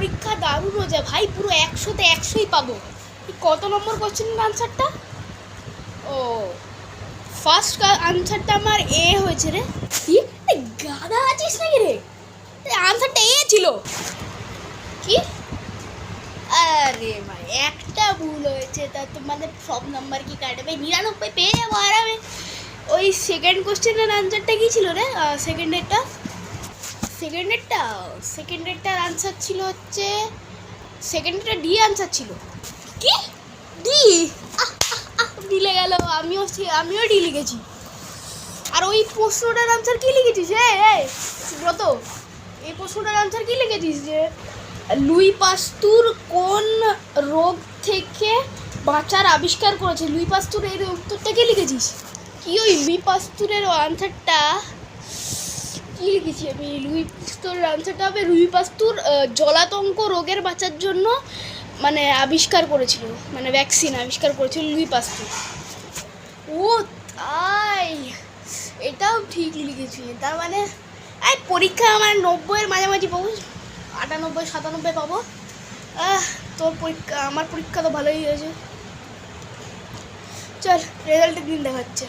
পরীক্ষা দারুণ হয়ে যায়। ভাই, পুরো একশোতে একশোই পাবো। কত নম্বর কোশ্চেনের আনসারটা ও ফার্স্ট আনসারটা আমার এ হয়েছে রে। কি? গাধা আছিস নাকি রে? আনসারটা এ ছিল। কি? আরে ভাই, একটা ভুল হয়েছে। তা তোমাদের সব নাম্বার কি কাটবে? নিরানব্বই পেয়ে যাব আরামে ওই সেকেন্ড কোশ্চেনের আনসারটা কি ছিল রে? সেকেন্ডেরটা সেকেন্ডেরটা সেকেন্ডেরটার আনসার ছিল হচ্ছে সেকেন্ডেরটা ডি আনসার ছিল। কি? ডি মিলে গেল, আমিও আমিও ডি লিখেছি। আর ওই প্রশ্নটার আনসার কি লিখেছিস? হে এই ব্রত এই প্রশ্নটার আনসার কি লিখেছিস যে, লুই পাস্তুর কোন রোগ থেকে বাঁচার আবিষ্কার করেছে? লুই পাস্তুর এর উত্তরটা কি লিখেছিস? কি ওই লুই পাস্তুরের আনসারটা কি লিখেছি আমি? লুই পাস্তুরের আনসারটা হবে। লুই পাস্তুর জলাতঙ্ক রোগের বাঁচার জন্য মানে আবিষ্কার করেছিল। মানে ভ্যাকসিন আবিষ্কার করেছিল লুই পাস্তুর। ও তাই। এটাও ঠিক লিখেছি। তার মানে এই পরীক্ষা আমার নব্বইয়ের মাঝামাঝি পাবো। আটানব্বই সাতানব্বই পাবো। আহ, তোর পরীক্ষা আমার পরীক্ষা তো ভালোই হয়েছে। চল রেজাল্টের দিন দেখাচ্ছে।